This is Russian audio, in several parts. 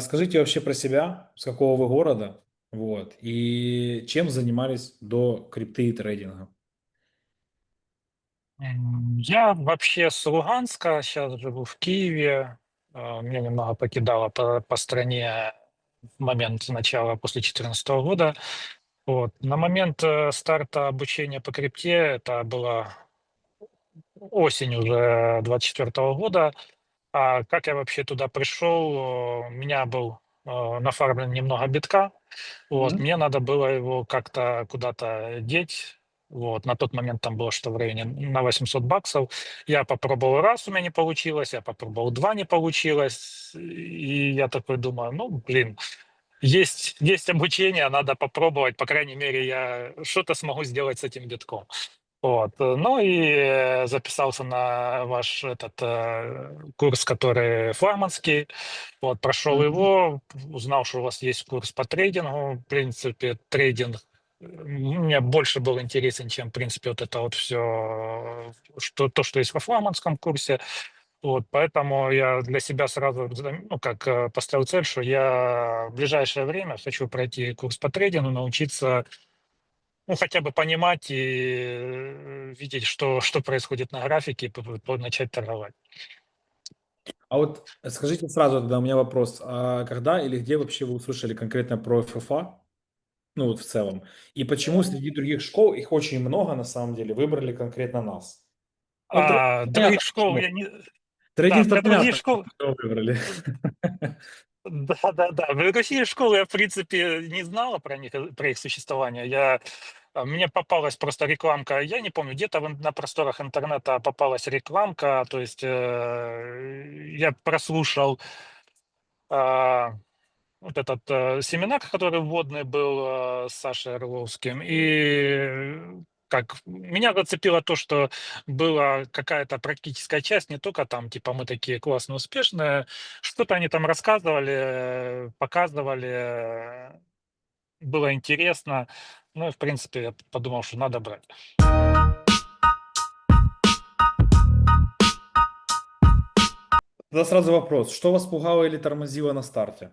Расскажите вообще про себя, с какого вы города, вот, и чем занимались до крипты и трейдинга? Я вообще с Луганска, сейчас живу в Киеве. А, Меня немного покидало по, по стране в момент начала после 2014 года. Вот. На момент э, старта обучения по крипте, это была осень уже 24 года, а как я вообще туда пришел, э, у меня был э, нафармлен немного битка, вот, Мгм. мне надо было его как-то куда-то деть. Вот, на тот момент там было что в районе на 800 баксов. Я попробовал раз, у меня не получилось, я попробовал два, не получилось. И я такой думаю, ну, блин, есть, есть обучение, надо попробовать, по крайней мере, я что-то смогу сделать с этим битком. Вот. Ну и записался на ваш этот э, курс, который флагманский. Вот, прошел Мгм. его, узнал, что у вас есть курс по трейдингу. В принципе, трейдинг мне больше был интересен, чем, в принципе, вот это вот все, что, то, что есть во флагманском курсе. Вот, поэтому я для себя сразу, зам- ну, как э, поставил цель, что я в ближайшее время хочу пройти курс по трейдингу, научиться ну, хотя бы понимать и видеть, что, что происходит на графике, и начать торговать. А вот скажите сразу тогда у меня вопрос, а когда или где вообще вы услышали конкретно про ФФА, ну вот в целом, и почему среди других школ, их очень много на самом деле, выбрали конкретно нас? Ну, трейдинг, А других школ я не... Да, Трейдинг-то для других школ... выбрали. Да, да, да. В России школы я, в принципе, не знала про них, про их существование. Я... а, Мне попалась просто рекламка, я не помню, где-то на просторах интернета попалась рекламка, то есть э, я прослушал а, вот этот э, семинар, который вводный был э, с Сашей Орловским, и как меня зацепило то, что была какая-то практическая часть, не только там, типа, мы такие классные, успешные, что-то они там рассказывали, э, показывали, э, было интересно. Ну, и, в принципе, я подумал, что надо брать. Тогда сразу вопрос, что вас пугало или тормозило на старте?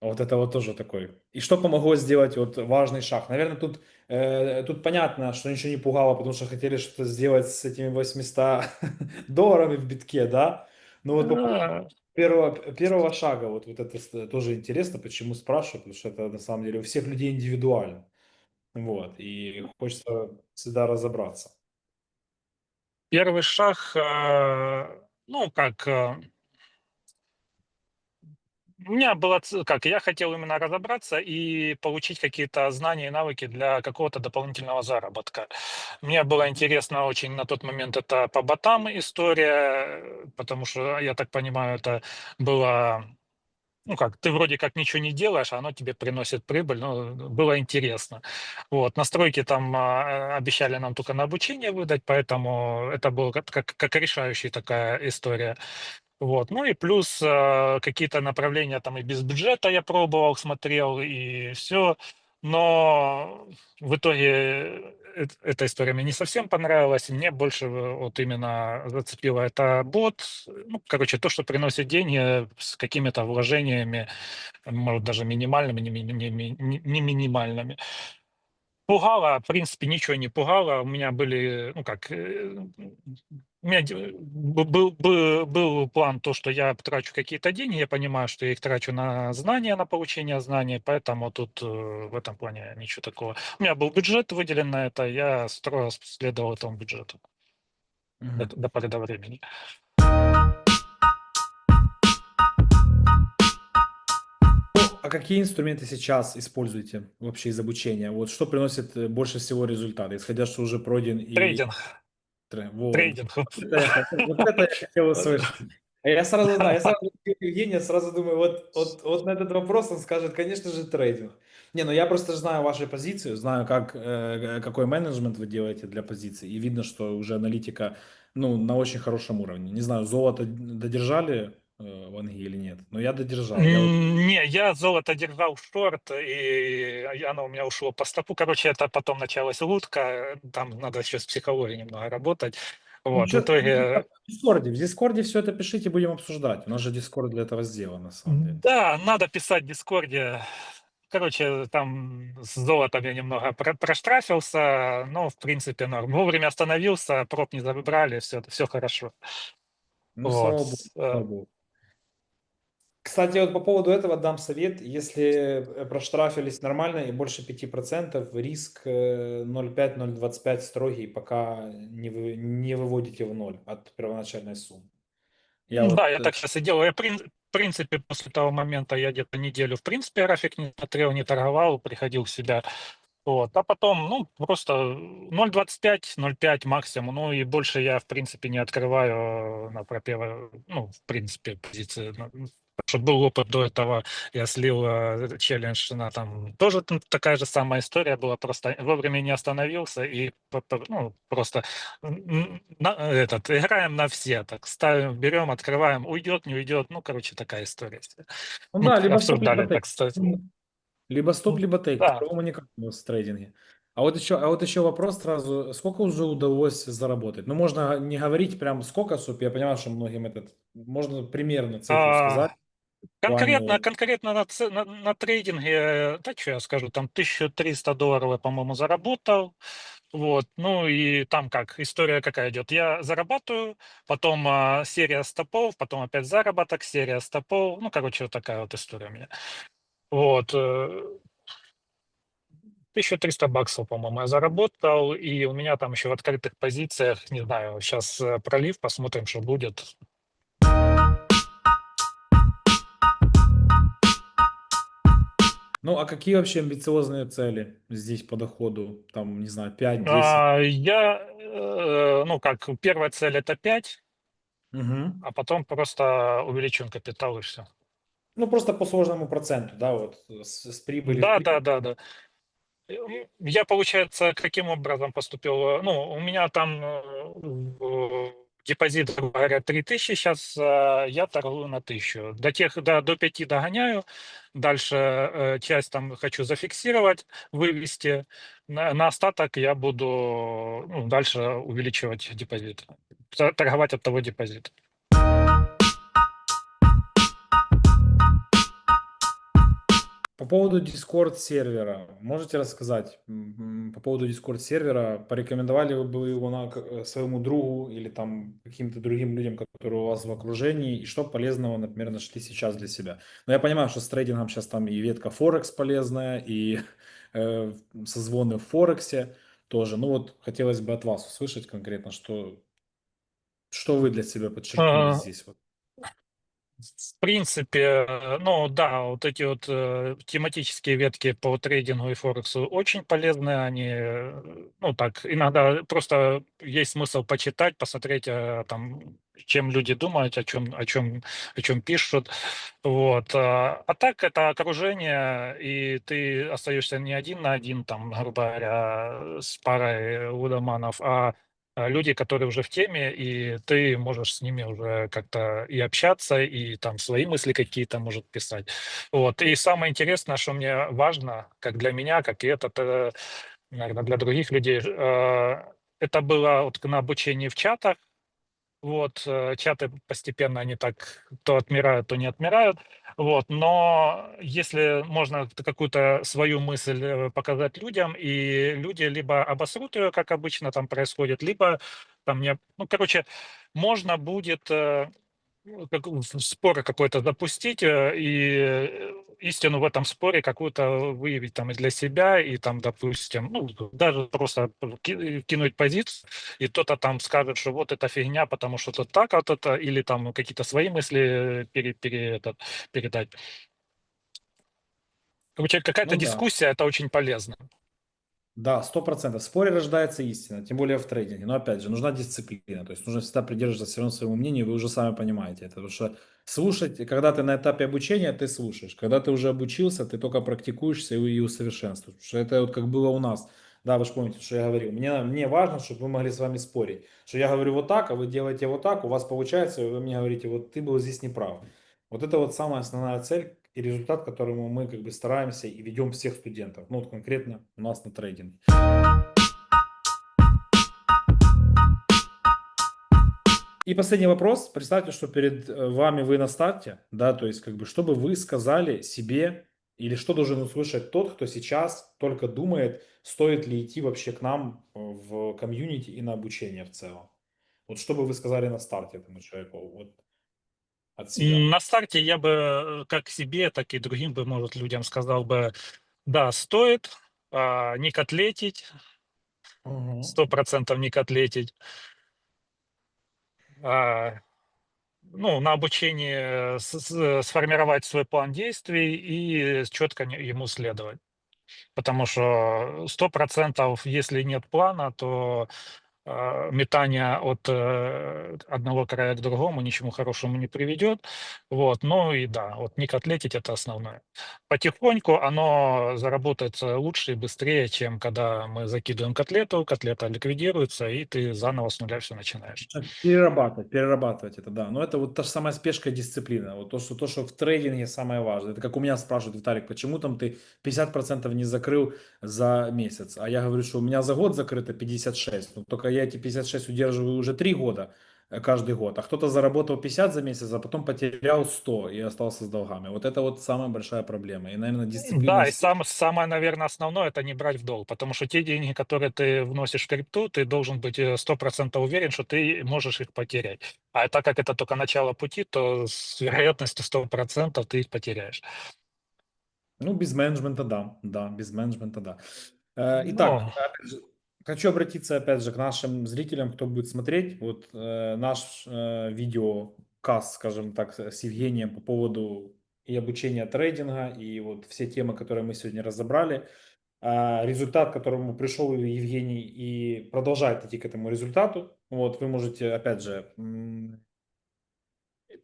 Вот это вот тоже такой. И что помогло сделать вот важный шаг? Наверное, тут, э, тут понятно, что ничего не пугало, потому что хотели что-то сделать с этими 800 долларами в битке, да? Но вот по поводу А, первого, первого шага, вот, вот это тоже интересно, почему спрашиваю, потому что это на самом деле у всех людей индивидуально. Вот, и хочется всегда разобраться. Первый шаг, э, ну, как э, У меня было, как я хотел именно разобраться и получить какие-то знания и навыки для какого-то дополнительного заработка. Мне было интересно очень на тот момент это по ботам история, э, потому что, я так понимаю, это было, ну как, ты вроде как ничего не делаешь, а оно тебе приносит прибыль, ну, было интересно. Вот, настройки там а, обещали нам только на обучение выдать, поэтому это было как, как, как решающая такая история. Вот. Ну и плюс э, какие-то направления там и без бюджета я пробовал, смотрел и все. Но в итоге эта история мне не совсем понравилась. Мне больше вот именно зацепило это бот. Ну, короче, то, что приносит деньги с какими-то вложениями, может, даже минимальными, не, ми- не ми- не- не минимальными. Пугало, в принципе, ничего не пугало. У меня были, ну как, э, у меня был, был, был план то, что я трачу какие-то деньги, я понимаю, что я их трачу на знания, на получение знаний, поэтому тут э, в этом плане ничего такого. У меня был бюджет выделен на это, я строго следовал этому бюджету до, Мгм. до поры до времени. А какие инструменты сейчас используете вообще из обучения? Вот что приносит э, больше всего результата, исходя, что уже пройден и Трейдинг, Тре- Вот. трейдинг. Вот это я хотел услышать. А Я сразу знаю, я сразу Евгения, сразу думаю, вот, вот, вот на этот вопрос он скажет, конечно же, трейдинг. Не, ну я просто знаю вашу позицию, знаю, как, э, какой менеджмент вы делаете для позиции, и видно, что уже аналитика, ну, на очень хорошем уровне. Не знаю, золото додержали э, в Англии или нет, но я додержал. Я вот М, Не, я золото держал в шорт, и оно у меня ушло по стопу. Короче, это потом началась лутка, там надо еще с психологией немного работать. Вот, в чё- итоге В Дискорде, в Дискорде все это пишите, будем обсуждать. У нас же Дискорд для этого сделан, на самом деле. Да, надо писать в Дискорде. Короче, там с золотом я немного про- проштрафился, но в принципе норм. Вовремя остановился, проб не забрали, все, все хорошо. Ну, Вот, слава богу, э. слава богу. Кстати, вот по поводу этого дам совет. Если э, проштрафились нормально и больше 5%, риск э, 0,5-0,25 строгий, пока не, вы, не выводите в ноль от первоначальной суммы. Я Ну вот, да, я э, так сейчас и делаю. Я, в принципе, после того момента я где-то неделю, в принципе, график не смотрел, не торговал, приходил в себя. Вот. А потом, ну, просто 0,25, 0,5 максимум. Ну, и больше я, в принципе, не открываю на пропеве, ну, в принципе, позиции. Ну, Что был опыт до этого, я слил э, челлендж на там, тоже там такая же самая история была, просто вовремя не остановился и ну, просто на, этот, играем на все, так ставим, берем, открываем, уйдет, не уйдет, ну, короче, такая история. ну Мы да, либо стоп, обсуждали, либо так. Либо стоп, либо тейк. Да. По-другому никак в трейдинге. А вот еще, а вот еще вопрос сразу. Сколько уже удалось заработать? Ну, можно не говорить прям сколько, чтоб я понимал, что многим этот... Можно примерно цифру А, сказать. Конкретно, конкретно на, на, на трейдинге, да что я скажу, там 1300 долларов я, по-моему, заработал. Вот, ну и там как, история какая идет. Я зарабатываю, потом а, серия стопов, потом опять заработок, серия стопов. Ну, короче, вот такая вот история у меня. Вот. э, 1300 баксов, по-моему, я заработал, и у меня там еще в открытых позициях, не знаю, сейчас пролив, посмотрим, что будет. Ну, а какие вообще амбициозные цели здесь по доходу? Там, не знаю, 5, 10? А, я, э, ну как, первая цель это 5, Мгм. а потом просто увеличиваем капитал и все. Ну, просто по сложному проценту, да, вот с, с прибыли. в Да, прибыль. да, да, да. М, Я, получается, каким образом поступил? Э, Ну, у меня там э, в- депозит, грубо говоря, 3000, сейчас я торгую на 1000. До тех, до, до 5 догоняю, дальше э, часть там хочу зафиксировать, вывести, на, на остаток я буду ну, дальше увеличивать депозит, торговать от того депозита. По поводу Discord сервера, можете рассказать? По поводу Discord сервера, порекомендовали вы бы его на, э, своему другу или там каким-то другим людям, которые у вас в окружении, и что полезного, например, нашли сейчас для себя? Но я понимаю, что с трейдингом сейчас там и ветка Форекс полезная, и э, созвоны в Форексе тоже. Ну вот хотелось бы от вас услышать конкретно, что, что вы для себя подчеркнули А, здесь. Вот. В принципе, э, ну да, вот эти вот э, тематические ветки по трейдингу и Форексу очень полезны. Они, э, ну так, иногда просто есть смысл почитать, посмотреть, э, там, чем люди думают, о чем, о чем, о чем пишут. Вот. А а так это окружение, и ты остаешься не один на один, там, грубо говоря, с парой лудоманов, а люди, которые уже в теме, и ты можешь с ними уже как-то и общаться, и там свои мысли какие-то может писать. Вот. И самое интересное, что мне важно, как для меня, как и это, э, наверное, для других людей, э, это было вот на обучении в чатах. Вот, э, чаты постепенно они так то отмирают, то не отмирают. Вот, но если можно какую-то свою мысль э, показать людям, и люди либо обосрут ее, как обычно там происходит, либо там не... Ну, короче, можно будет э, как в спор какой-то запустить э, и э, истину в этом споре какую-то выявить там и для себя, и там, допустим, ну, даже просто ки- кинуть позицию, и кто-то там скажет, что вот это фигня, потому что тут так, а вот это, или там какие-то свои мысли пере, пере- этот, передать. Короче, какая-то Ну да. дискуссия, это очень полезно. Да, сто процентов. В споре рождается истина, тем более в трейдинге. Но опять же, нужна дисциплина. То есть нужно всегда придерживаться все равно своему мнению, вы уже сами понимаете это. Потому что слушать, когда ты на этапе обучения, ты слушаешь. Когда ты уже обучился, ты только практикуешься и, усовершенствуешь. Потому что это вот как было у нас. Да, вы же помните, что я говорил. Мне, мне важно, чтобы мы могли с вами спорить. Что я говорю вот так, а вы делаете вот так, у вас получается, и вы мне говорите, вот ты был здесь неправ. Вот это вот самая основная цель и результат, к которому мы как бы стараемся и ведем всех студентов. Ну вот конкретно у нас на трейдинге. И последний вопрос. Представьте, что перед э, вами вы на старте, да, то есть как бы, что бы вы сказали себе или что должен услышать тот, кто сейчас только думает, стоит ли идти вообще к нам э, в комьюнити и на обучение в целом? Вот что бы вы сказали на старте этому человеку вот от себя? На старте я бы э, как себе, так и другим бы, может, людям сказал бы, да, стоит а, не котлетить, сто процентов не котлетить. А, ну, на обучение с- с- сформировать свой план действий и четко ему следовать. Потому что сто процентов, если нет плана, то метание от э, одного края к другому ничему хорошему не приведет. Вот. Ну и да, вот не котлетить это основное. Потихоньку оно заработает лучше и быстрее, чем когда мы закидываем котлету, котлета ликвидируется, и ты заново с нуля все начинаешь. Перерабатывать, перерабатывать это, да. Но это вот та же самая спешка дисциплина. Вот то, что, то, что в трейдинге самое важное. Это как у меня спрашивают, Виталик, почему там ты 50% не закрыл за месяц? А я говорю, что у меня за год закрыто 56. Но только я эти 56 удерживаю уже 3 года, э, каждый год. А кто-то заработал 50 за месяц, а потом потерял 100 и остался с долгами. Вот это вот самая большая проблема. И, наверное, дисциплина... Да, и сам, самое, наверное, основное это не брать в долг, потому что те деньги, которые ты вносишь в крипту, ты должен быть э, 100% уверен, что ты можешь их потерять. А так как это только начало пути, то с вероятностью 100% ты их потеряешь. Ну, без менеджмента, да, да, без менеджмента, да. Э, Ну, Итак, опять же, хочу обратиться опять же к нашим зрителям, кто будет смотреть. Вот э, наш э, видеокаст, скажем так, с Евгением по поводу и обучения трейдинга, и вот все темы, которые мы сегодня разобрали. А, результат, к которому пришел Евгений и продолжает идти к этому результату. Вот, вы можете, опять же,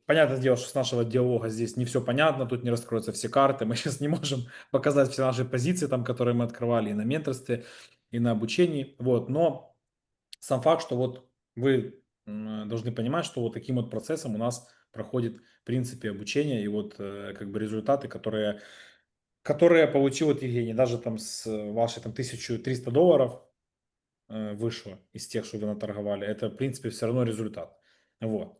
Понятное дело, что с нашего диалога здесь не все понятно, тут не раскроются все карты, мы сейчас не можем показать все наши позиции, там, которые мы открывали и на менторстве, и на обучении, вот, но сам факт, что вот вы должны понимать, что вот таким вот процессом у нас проходит, в принципе, обучение и вот э, как бы результаты, которые, которые получил вот Евгений, даже там с вашей там 1300 долларов э, вышло из тех, что вы наторговали, это, в принципе, все равно результат, вот.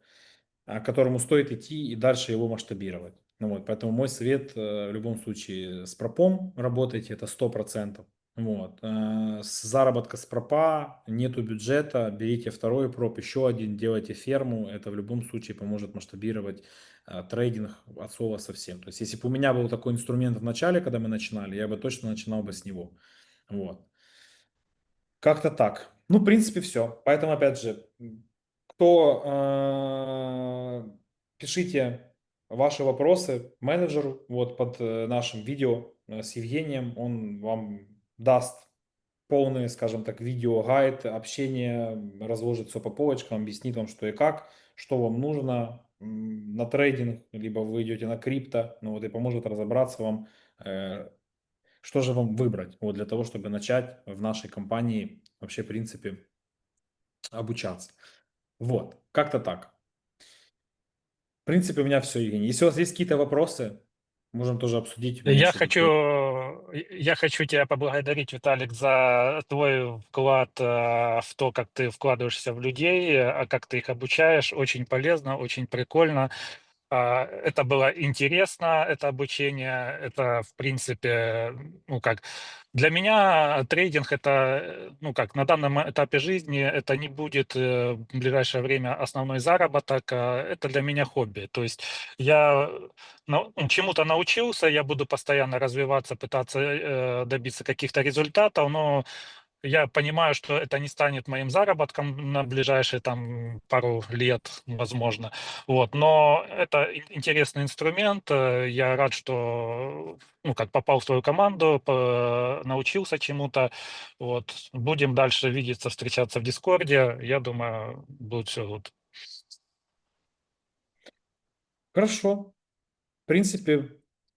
А, которому стоит идти и дальше его масштабировать. Ну вот, поэтому мой совет э, в любом случае с пропом работайте, это 100%. Вот. э, С заработка с пропа, нету бюджета, берите второй проп, еще один, делайте ферму, это в любом случае поможет масштабировать э, трейдинг от слова совсем. То есть если бы у меня был такой инструмент в начале, когда мы начинали, я бы точно начинал бы с него. Вот. Как-то так. Ну, в принципе, все. Поэтому, опять же, кто э, пишите ваши вопросы менеджеру вот под э, нашим видео с Евгением, он вам даст полный, скажем так, видео-гайд, общение, разложит все по полочкам, объяснит вам, что и как, что вам нужно на трейдинг, либо вы идете на крипто, ну вот и поможет разобраться вам, э, что же вам выбрать, вот для того, чтобы начать в нашей компании вообще, в принципе, обучаться. Вот, как-то так. В принципе, у меня все, Евгений. Если у вас есть какие-то вопросы, можем тоже обсудить. Я хочу, я хочу тебя поблагодарить, Виталик, за твой вклад э, в то, как ты вкладываешься в людей, а как ты их обучаешь. Очень полезно, очень прикольно. А, Это было интересно, это обучение, это, в принципе, ну как, для меня трейдинг это, э, ну как, на данном этапе жизни это не будет э, в ближайшее время основной заработок, а это для меня хобби. То есть я нау- ну, чему-то научился, я буду постоянно развиваться, пытаться э, добиться каких-то результатов, но я понимаю, что это не станет моим заработком на ближайшие там пару лет, возможно. Вот, но это ин- интересный инструмент. э, Я рад, что ну, как попал в твою команду, по- научился чему-то. Вот, будем дальше видеться, встречаться в Дискорде. Я думаю, будет все вот. Хорошо. В принципе,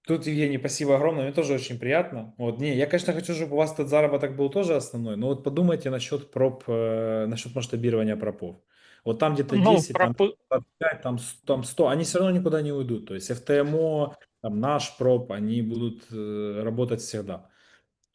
тут, Евгений, спасибо огромное. Мне тоже очень приятно. Вот, не, я, конечно, хочу, чтобы у вас этот заработок был тоже основной, но вот подумайте насчет проб, э, насчет масштабирования пропов. Вот там где-то Ну, 10, там пропы- 25, там, там 100, они все равно никуда не уйдут. То есть FTMO, там наш проб, они будут э, работать всегда.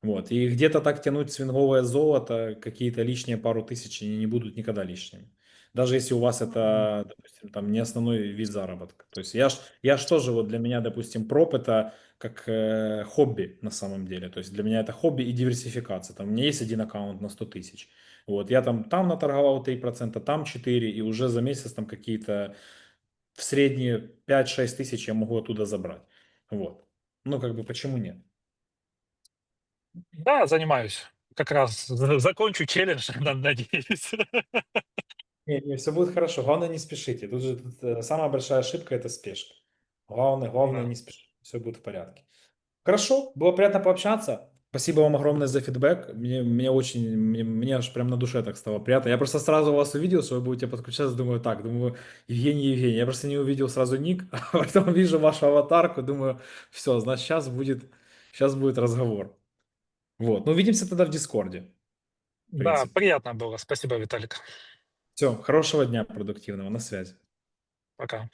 Вот. И где-то так тянуть свинговое золото, какие-то лишние пару тысяч, они не будут никогда лишними. Даже если у вас это, допустим, там не основной вид заработка. То есть я ж, я ж тоже, вот для меня, допустим, проп это как э, хобби на самом деле. То есть для меня это хобби и диверсификация. Там у меня есть один аккаунт на 100 тысяч. Вот, я там, там наторговал 3%, там 4, и уже за месяц там какие-то в средние 5-6 тысяч я могу оттуда забрать. Вот. Ну, как бы, почему нет? Да, занимаюсь. Как раз за- закончу челлендж, надеюсь. Не, не, все будет хорошо. Главное, не спешите. Тут же тут, э, самая большая ошибка – это спешка. Главное, главное не спешить. Все будет в порядке. Хорошо, было приятно пообщаться. Спасибо вам огромное за фидбэк. Мне, мне очень, мне, мне аж прям на душе так стало приятно. Я просто сразу вас увидел, что вы будете подключаться, думаю, так, думаю, Евгений, Евгений. Я просто не увидел сразу ник, а потом вижу вашу аватарку, думаю, все, значит, сейчас будет, сейчас будет разговор. Вот, ну увидимся тогда в Дискорде. Да, приятно было. Спасибо, Виталик. Все, хорошего дня продуктивного, на связи. Пока.